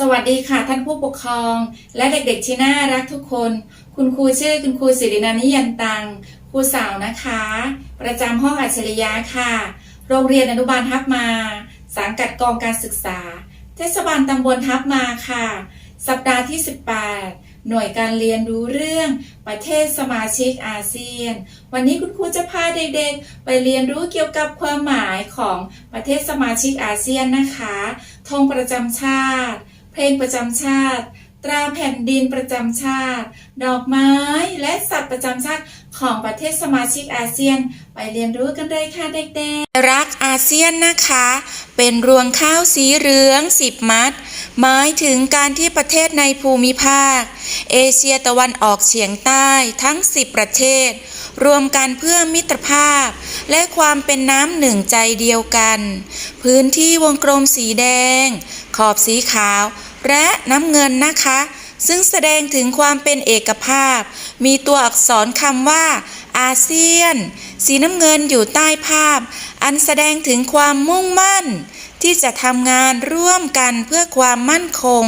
สวัสดีค่ะท่านผู้ปกครอง และเด็กๆที่น่ารักทุกคน คุณครูชื่อคุณครูสิรินันนิยันตังครูสาวนะคะ ประจำห้องอัจฉริยะค่ะ โรงเรียนอนุบาลทับมา สังกัดกองการศึกษา เทศบาลตำบลทับมาค่ะ สัปดาห์ที่ 18 หน่วยการเรียนรู้เรื่องประเทศสมาชิกอาเซียน วันนี้คุณครูจะพาเด็กๆ ไปเรียนรู้เกี่ยวกับความหมายของประเทศสมาชิกอาเซียนนะคะธงประจำชาติ เพลงประจำชาติ ตราแผ่นดินประจำชาติ ดอกไม้และสัตว์ประจำชาติของประเทศสมาชิกอาเซียน ไปเรียนรู้กันเลยค่ะเด็กๆ รักอาเซียนนะคะ เป็นรวงข้าวสีเหลืองสิบมัด หมายถึงการที่ประเทศในภูมิภาค เอเชียตะวันออกเฉียงใต้ทั้ง 10 ประเทศ รวมกันเพื่อมิตรภาพ และความเป็นน้ำหนึ่งใจเดียวกัน พื้นที่วงกลมสีแดง ขอบสีขาว และน้ำเงินนะคะ ซึ่งแสดงถึงความเป็นเอกภาพ มีตัวอักษรคำว่า อาเซียน สีน้ำเงินอยู่ใต้ภาพ อันแสดงถึงความมุ่งมั่น ที่จะทำงานร่วมกันเพื่อความมั่นคง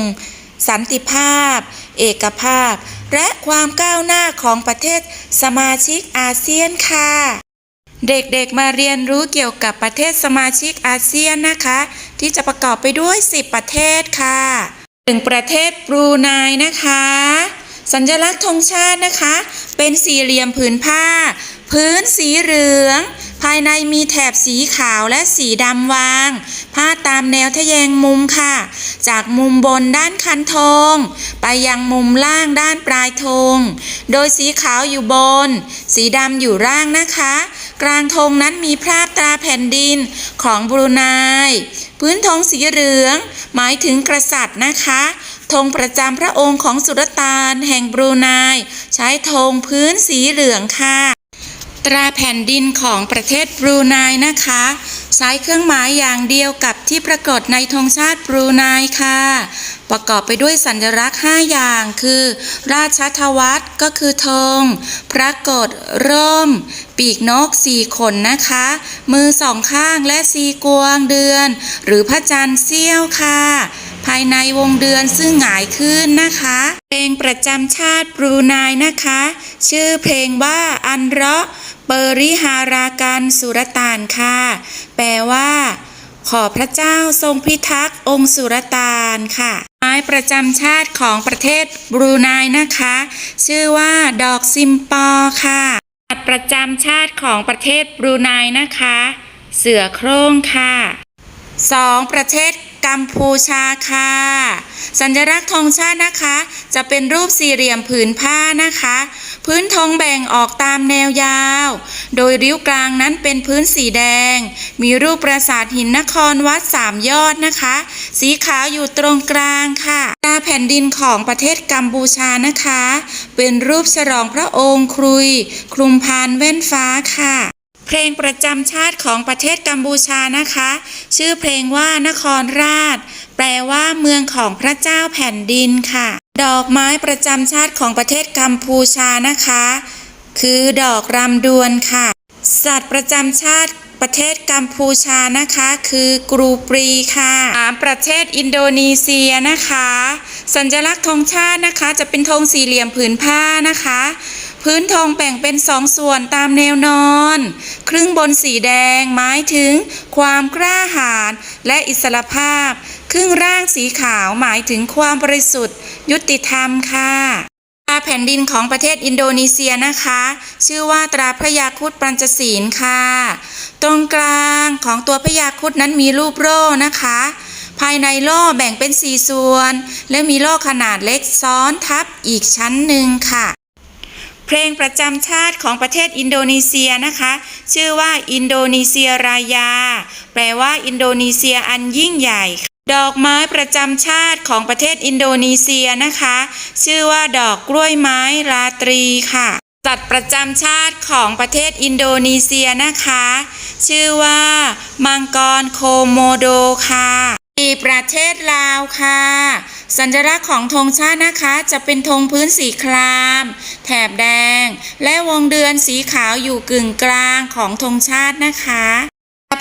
สันติภาพ เอกภาพ และความก้าวหน้าของประเทศสมาชิกอาเซียนค่ะ เด็กๆมาเรียนรู้เกี่ยวกับประเทศสมาชิกอาเซียนนะคะ ที่จะประกอบไปด้วย 10 ประเทศค่ะหนึ่งประเทศบรูไนนะคะ สัญลักษณ์ธงชาตินะคะ เป็นสี่เหลี่ยมผืนผ้า พื้นสีเหลือง ภายในมีแถบสีขาวและสีดำวางผ้าตามแนวทะแยงมุมค่ะ จากมุมบนด้านคันธงไปยังมุมล่างด้านปลายธง โดยสีขาวอยู่บน สีดำอยู่ล่างนะคะ กลางธงนั้นมีภาพตราแผ่นดินของบรูไน พื้นธงสีเหลือง หมายถึงกษัตริย์นะคะธงประจำพระองค์ของสุลต่านแห่งบรูไน ใช้ธงพื้นสีเหลืองค่ะ ตราแผ่นดินของประเทศบรูไนนะคะใช้เครื่องหมายอย่างเดียวกับที่ปรากฏในธงชาติบรูไนค่ะ ประกอบไปด้วยสัญลักษณ์ 5 อย่างคือ ราชทวัตก็คือธงพระกฏร่ม ปีกนกสี่ขนนะคะ มือสองข้างและสีกวงเดือน หรือพระจันทร์เสี้ยวค่ะภายในวงเดือนซึ่งหงายขึ้นนะคะ เพลงประจำชาติบรูไนนะคะ ชื่อเพลงว่าอันเราะ เปริฮารากันสุรตานค่ะ แปลว่า ขอพระเจ้าทรงพิทักษ์องค์สุรตานค่ะ ไม้ประจำชาติของประเทศบรูไนนะคะ ชื่อว่า ดอกซิมปอค่ะสัตว์ประจำชาติของประเทศบรูไนนะคะ เสือโคร่งค่ะสองประเทศกัมพูชาค่ะ สัญลักษณ์ธงชาตินะคะ จะเป็นรูปสี่เหลี่ยมผืนผ้านะคะ พื้นทองแบ่งออกตามแนวยาว โดยริ้วกลางนั้นเป็นพื้นสีแดง มีรูปปราสาทหินนครวัดสามยอดนะคะ สีขาวอยู่ตรงกลางค่ะตาแผ่นดินของประเทศกัมพูชานะคะ เป็นรูปฉลองพระองค์ครุย คลุมพานแว่นฟ้าค่ะ เพลงประจำชาติของประเทศกัมพูชานะคะ ชื่อเพลงว่านครราช แปลว่าเมืองของพระเจ้าแผ่นดินค่ะ ดอกไม้ประจำชาติของประเทศกัมพูชานะคะ คือดอกรำดวนค่ะ สัตว์ประจำชาติประเทศกัมพูชานะคะ คือกรูปรีค่ะสามประเทศอินโดนีเซียนะคะ สัญลักษณ์ธงชาตินะคะ จะเป็นธงสี่เหลี่ยมผืนผ้านะคะ พื้นธงแบ่งเป็นสองส่วนตามแนวนอน ครึ่งบนสีแดงหมายถึงความกล้าหาญและอิสรภาพ ครึ่งร่างสีขาวหมายถึงความบริสุทธิ์ ยุติธรรมค่ะตราแผ่นดินของประเทศอินโดนีเซียนะคะ ชื่อว่าตราพระยาครุฑปัญจศีลค่ะ ตรงกลางของตัวพระยาครุฑนั้นมีรูปโล่นะคะ ภายในโล่แบ่งเป็นสี่ส่วน และมีโล่ขนาดเล็กซ้อนทับอีกชั้นหนึ่งค่ะ เพลงประจำชาติของประเทศอินโดนีเซียนะคะ ชื่อว่าอินโดนีเซียรายา แปลว่าอินโดนีเซียอันยิ่งใหญ่ดอกไม้ประจำชาติของประเทศอินโดนีเซียนะคะ ชื่อว่าดอกกล้วยไม้ราตรีค่ะสัตว์ประจำชาติของประเทศอินโดนีเซียนะคะ ชื่อว่า มังกรโคโมโดค่ะอีประเทศลาวค่ะ สัญลักษณ์ของธงชาตินะคะ จะเป็นธงพื้นสีคราม แถบแดง และวงเดือนสีขาวอยู่กึ่งกลางของธงชาตินะคะ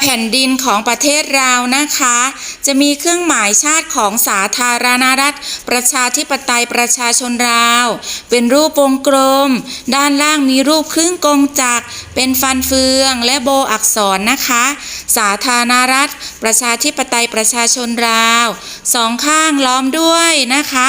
แผ่นดินของประเทศเรานะคะ จะมีเครื่องหมายชาติของสาธารณรัฐ ประชาธิปไตยประชาชนลาว เป็นรูปวงกลม ด้านล่างมีรูปครึ่งกงจักร เป็นฟันเฟืองและโบอักษรนะคะ สาธารณรัฐ ประชาธิปไตยประชาชนลาวสองข้างล้อมด้วยนะคะ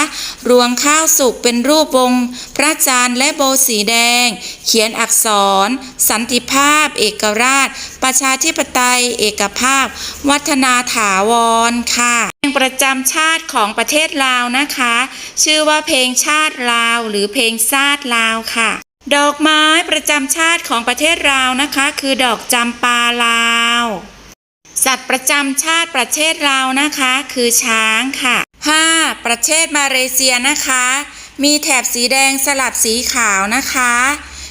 รวงข้าวสุกเป็นรูปวง พระจันทร์และโบสีแดง เขียนอักษร สันติภาพ เอกราช ประชาธิปไตย เอกภาพ วัฒนาถาวรค่ะเพลงประจำชาติของประเทศลาวนะคะ ชื่อว่าเพลงชาติลาว หรือเพลงชาติลาวค่ะ ดอกไม้ประจำชาติของประเทศลาวนะคะ คือดอกจำปาลาว สัตว์ประจำชาติประเทศลาวนะคะ คือช้างค่ะ 5. ประเทศมาเลเซียนะคะ มีแถบสีแดงสลับสีขาวนะคะ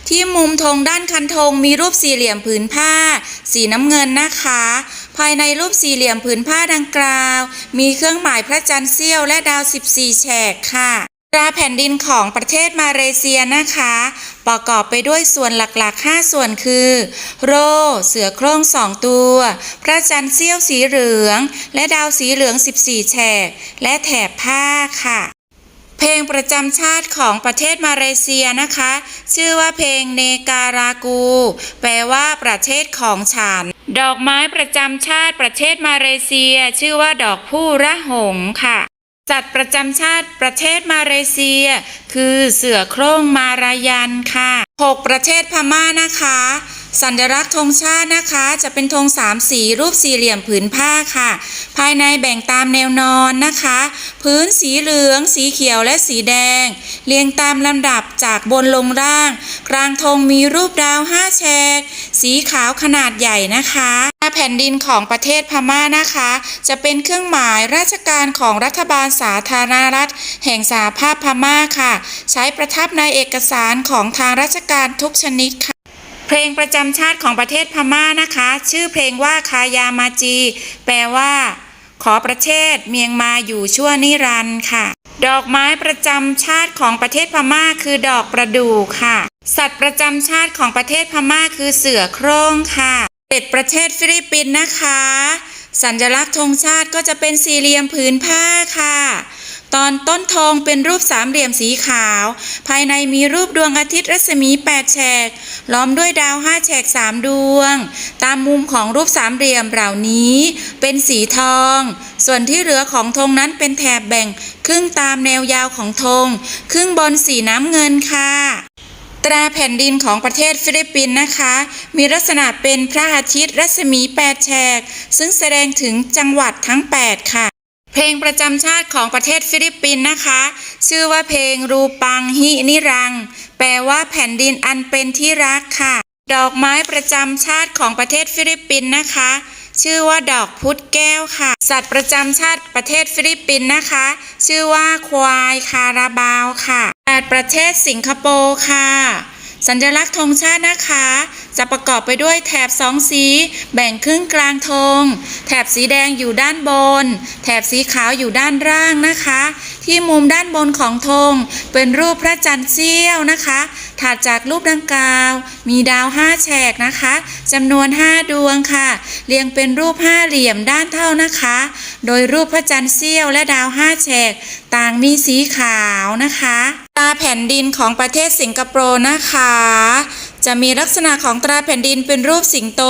ที่มุมธงด้านคันธงมีรูปสี่เหลี่ยมผืนผ้า สีน้ำเงินนะคะ ภายในรูปสี่เหลี่ยมผืนผ้าดังกล่าว มีเครื่องหมายพระจันทร์เสี้ยวและดาว 14 แฉกค่ะตราแผ่นดินของประเทศมาเลเซียนะคะ ประกอบไปด้วยส่วนหลักๆ 5 ส่วนคือ โร เสือโคร่งสองตัว พระจันทร์เสี้ยวสีเหลือง และดาวสีเหลือง 14 แฉก และแถบผ้าค่ะ เพลงประจำชาติของประเทศมาเลเซียนะคะ ชื่อว่าเพลงเนการากู แปลว่าประเทศของฉัน ดอกไม้ประจำชาติประเทศมาเลเซีย ชื่อว่าดอกผู้ระหงค่ะสัตว์ประจำชาติประเทศมาเลเซีย คือเสือโคร่งมารายันค่ะ 6 ประเทศพม่านะคะ สัญลักษณ์ธงชาตินะคะ จะเป็นธงสามสีรูปสี่เหลี่ยมผืนผ้าค่ะ ภายในแบ่งตามแนวนอนนะคะ พื้นสีเหลือง สีเขียวและสีแดง เรียงตามลำดับจากบนลงล่าง กลางธงมีรูปดาวห้าแฉกสีขาวขนาดใหญ่นะคะแผ่นดินของประเทศพม่านะคะ จะเป็นเครื่องหมายราชการของรัฐบาลสาธารณรัฐ แห่งสหภาพพม่าค่ะ ใช้ประทับในเอกสารของทางราชการทุกชนิดค่ะ เพลงประจำชาติของประเทศพม่านะคะ ชื่อเพลงว่าคายามาจี แปลว่า ขอประเทศเมียงมาอยู่ชั่วนิรันดร์ค่ะ ดอกไม้ประจำชาติของประเทศพม่าคือดอกประดู่ค่ะ สัตว์ประจำชาติของประเทศพม่าคือเสือโคร่งค่ะเป็ดประเทศฟิลิปปินส์นะคะ สัญลักษณ์ธงชาติก็จะเป็นสี่เหลี่ยมผืนผ้าค่ะ ตอนต้นธงเป็นรูปสามเหลี่ยมสีขาว ภายในมีรูปดวงอาทิตย์รัศมี 8 แฉก ล้อมด้วยดาวห้าแฉกสามดวง ตามมุมของรูปสามเหลี่ยมเหล่านี้ เป็นสีทอง ส่วนที่เหลือของธงนั้นเป็นแถบแบ่ง ครึ่งตามแนวยาวของธง ครึ่งบนสีน้ำเงินค่ะตราแผ่นดินของประเทศฟิลิปปินส์นะคะ มีลักษณะเป็นพระอาทิตย์รัศมี 8 แฉก ซึ่งแสดงถึงจังหวัดทั้ง 8 ค่ะ เพลงประจำชาติของประเทศฟิลิปปินส์นะคะ ชื่อว่าเพลงรูปังฮินิรัง แปลว่าแผ่นดินอันเป็นที่รักค่ะ ดอกไม้ประจำชาติของประเทศฟิลิปปินส์นะคะ ชื่อว่าดอกพุธแก้วค่ะ สัตว์ประจำชาติประเทศฟิลิปปินส์นะคะ ชื่อว่าควายคาราบาวค่ะแปดประเทศสิงคโปร์ค่ะ สัญลักษณ์ธงชาตินะคะ จะประกอบไปด้วยแถบสองสี แบ่งครึ่งกลางธง แถบสีแดงอยู่ด้านบน แถบสีขาวอยู่ด้านล่างนะคะ ที่มุมด้านบนของธง เป็นรูปพระจันทร์เสี้ยวนะคะ ถัดจากรูปดังกล่าว มีดาวห้าแฉกนะคะจำนวน 5 ดวงค่ะ เรียงเป็นรูปห้าเหลี่ยมด้านเท่านะคะ โดยรูปพระจันทร์เสี้ยวและดาวห้าแฉก ต่างมีสีขาวนะคะ ตราแผ่นดินของประเทศสิงคโปร์นะคะ จะมีลักษณะของตราแผ่นดินเป็นรูปสิงโต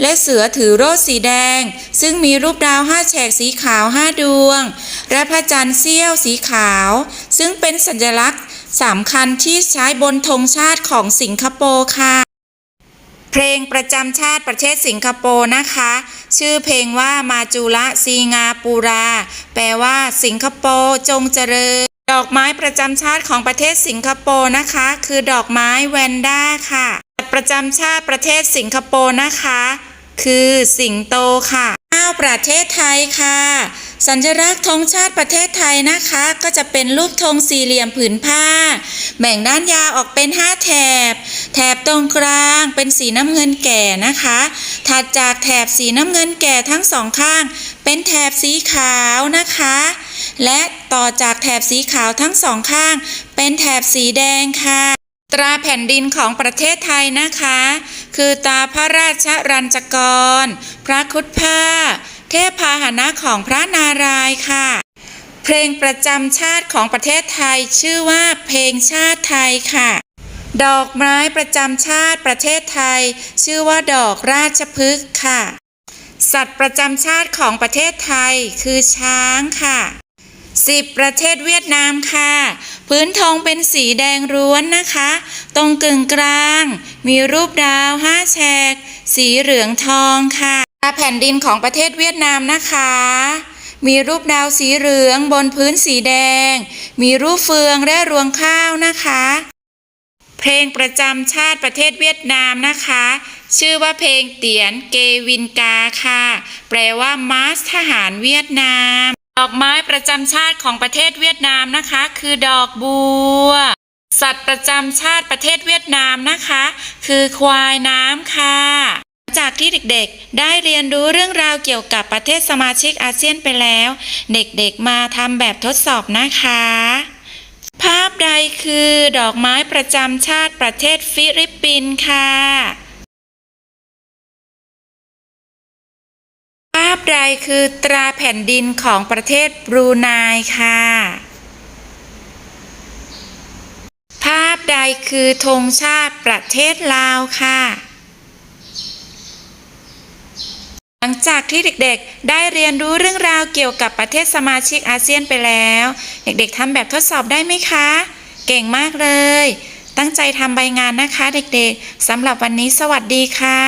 และเสือถือโร่สีแดง ซึ่งมีรูปดาวห้าแฉกสีขาวห้าดวง และพระจันทร์เสี้ยวสีขาว ซึ่งเป็นสัญลักษณ์สำคัญที่ใช้บนธงชาติของสิงคโปร์ค่ะ เพลงประจำชาติประเทศสิงคโปร์นะคะ ชื่อเพลงว่ามาจูละซีงาปูรา แปลว่าสิงคโปร์จงเจริญ ดอกไม้ประจำชาติของประเทศสิงคโปร์นะคะ คือดอกไม้แวนด้าค่ะสัตว์ประจำชาติประเทศสิงคโปร์นะคะ คือสิงโตค่ะอ้าวประเทศไทยค่ะ สัญลักษณ์ธงชาติประเทศไทยนะคะ ก็จะเป็นรูปธงสี่เหลี่ยมผืนผ้า แบ่งด้านยาวออกเป็น 5 แถบ แถบตรงกลางเป็นสีน้ำเงินแก่นะคะ ถัดจากแถบสีน้ำเงินแก่ทั้งสองข้าง เป็นแถบสีขาวนะคะ และต่อจากแถบสีขาวทั้งสองข้าง เป็นแถบสีแดงค่ะ ตราแผ่นดินของประเทศไทยนะคะ คือตราพระราชรัญจกร พระคุดผ้า เทพพาหนะของพระนารายณ์ค่ะ เพลงประจำชาติของประเทศไทยชื่อว่าเพลงชาติไทยค่ะดอกไม้ประจำชาติประเทศไทย ชื่อว่าดอกราชพฤกษ์ค่ะ สัตว์ประจำชาติของประเทศไทยคือช้างค่ะ 10 ประเทศเวียดนามค่ะ พื้นธงเป็นสีแดงร้วนนะคะ ตรงกึ่งกลาง มีรูปดาวห้าแฉก สีเหลืองทองค่ะแผ่นดินของประเทศเวียดนามนะคะ มีรูปดาวสีเหลืองบนพื้นสีแดง มีรูปเฟืองและรวงข้าวนะคะ เพลงประจำชาติประเทศเวียดนามนะคะ ชื่อว่าเพลงเตียนเกวินกาค่ะ แปลว่ามาสทหารเวียดนาม ดอกไม้ประจำชาติของประเทศเวียดนามนะคะ คือดอกบัว สัตว์ประจำชาติประเทศเวียดนามนะคะ คือควายน้ำค่ะ จากที่เด็กๆ ได้เรียนรู้เรื่องราวเกี่ยวกับประเทศสมาชิกอาเซียนไปแล้ว เด็กๆมาทำแบบทดสอบนะคะ ภาพใดคือดอกไม้ประจำชาติประเทศฟิลิปปินส์ค่ะาพใดคือตราแผ่นดินของประเทศบรูไนค่ะ ภาพใดคือธงชาติประเทศลาวค่ะ หลังจากที่เด็กๆ ได้เรียนรู้เรื่องราวเกี่ยวกับประเทศสมาชิกอาเซียนไปแล้ว เด็กๆทำแบบทดสอบได้ไหมคะ เก่งมากเลย ตั้งใจทำใบงานนะคะเด็กๆสำหรับวันนี้สวัสดีค่ะ